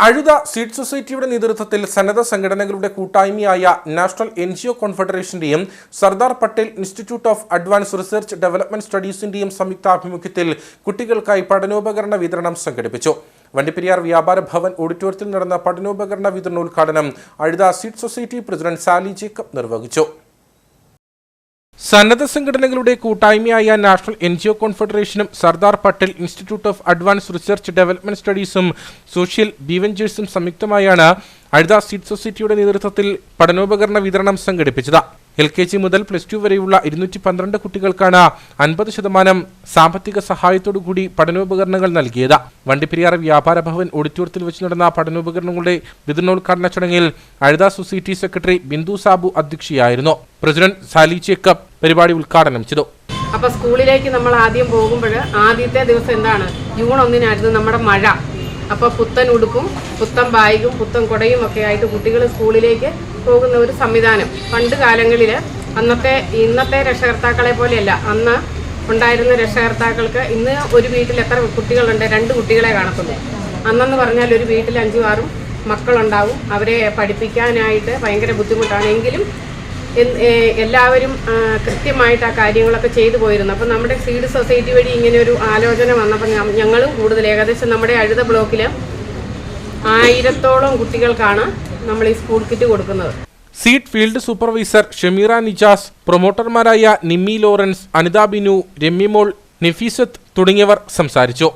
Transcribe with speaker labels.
Speaker 1: അഴുത seed സൊസൈറ്റിയുടെ നേതൃത്വത്തിൽ സന്നദ്ധ സംഘടനകളുടെ കൂട്ടായ്മയായ national N G O കോൺഫെഡറേഷന്റെയും Sardar Patel institute of advance research development സ്റ്റഡീസിന്റെയും സംയുക്താഭിമുഖ്യത്തിൽ കുട്ടികൾക്കായി പഠനോപകരണ വിതരണം സംഘടിപ്പിച്ചു. വണ്ടിപ്പെരിയാർ വ്യാപാര ഭവൻ ഓഡിറ്റോറിയത്തിൽ നടന്ന പഠനോപകരണ വിതരണോദ്ഘാടനം അഴുത seed society president Sally Jacob നിർവഹിച്ചു. സന്നദ്ധ സംഘടനകളുടെ കൂട്ടായ്മയായ national N G O കോൺഫെഡറേഷനും Sardar Patel institute of advance research development സ്റ്റഡീസും social ബീവഞ്ചേഴ്സും സംയുക്തമായാണ് അഴുത സീറ്റ് സൊസൈറ്റിയുടെ നേതൃത്വത്തിൽ പഠനോപകരണ വിതരണം സംഘടിപ്പിച്ചത്. എൽ കെ ജി മുതൽ പ്ലസ് ടു വരെയുള്ള ഇരുന്നൂറ്റി പന്ത്രണ്ട് കുട്ടികൾക്കാണ് അൻപത് ശതമാനം സാമ്പത്തിക സഹായത്തോടുകൂടി പഠനോപകരണങ്ങൾ നൽകിയത്. വണ്ടിപ്പെരിയാർ വ്യാപാര ഭവൻ ഓഡിറ്റോറിയത്തിൽ വെച്ച് നടന്ന പഠനോപകരണങ്ങളുടെ വിതരണോദ്ഘാടന ചടങ്ങിൽ അഴുത സൊസൈറ്റി സെക്രട്ടറി ബിന്ദു സാബു അധ്യക്ഷയായിരുന്നു. പ്രസിഡന്റ് സാലി ചേക്കബ് പരിപാടി ഉദ്ഘാടനം ചെയ്തു.
Speaker 2: അപ്പൊ സ്കൂളിലേക്ക് നമ്മൾ ആദ്യം പോകുമ്പോൾ ആദ്യത്തെ ദിവസം എന്താണ്? ജൂൺ ഒന്നിനായിരുന്നു നമ്മുടെ മഴ. അപ്പോൾ പുത്തൻ ഉടുപ്പും പുത്തൻ ബാഗും പുത്തൻ കുടയും ഒക്കെ ആയിട്ട് കുട്ടികൾ സ്കൂളിലേക്ക് പോകുന്ന ഒരു സംവിധാനം. പണ്ട് കാലങ്ങളിൽ അന്നത്തെ ഇന്നത്തെ രക്ഷകർത്താക്കളെ പോലെയല്ല. അന്ന് ഉണ്ടായിരുന്ന രക്ഷകർത്താക്കൾക്ക് ഇന്ന് ഒരു വീട്ടിൽ എത്ര കുട്ടികളുണ്ട്? രണ്ട് കുട്ടികളെ കാണത്തുള്ളൂ. അന്നെന്ന് പറഞ്ഞാൽ ഒരു വീട്ടിൽ അഞ്ചും ആറും മക്കളുണ്ടാവും. അവരെ പഠിപ്പിക്കാനായിട്ട് ഭയങ്കര ബുദ്ധിമുട്ടാണ്. എങ്കിലും എല്ലാവരും കൃത്യമായിട്ട് ആ കാര്യങ്ങളൊക്കെ ചെയ്തു പോയിരുന്നു. അപ്പം നമ്മുടെ സീഡ് സൊസൈറ്റി വഴി ഇങ്ങനെ ഒരു ആലോചന വന്നപ്പോൾ ഞങ്ങളും കൂടുതൽ ഏകദേശം നമ്മുടെ അഴുത ബ്ലോക്കിൽ ആയിരത്തോളം കുട്ടികൾക്കാണ് നമ്മൾ ഈ സ്കൂൾ കിറ്റ് കൊടുക്കുന്നത്.
Speaker 1: Seed field supervisor Shameera Nijas പ്രൊമോട്ടർമാരായ Nimmi Lawrence Anitha Binu Ramyamol Nafeesath തുടങ്ങിയവർ സംസാരിച്ചു.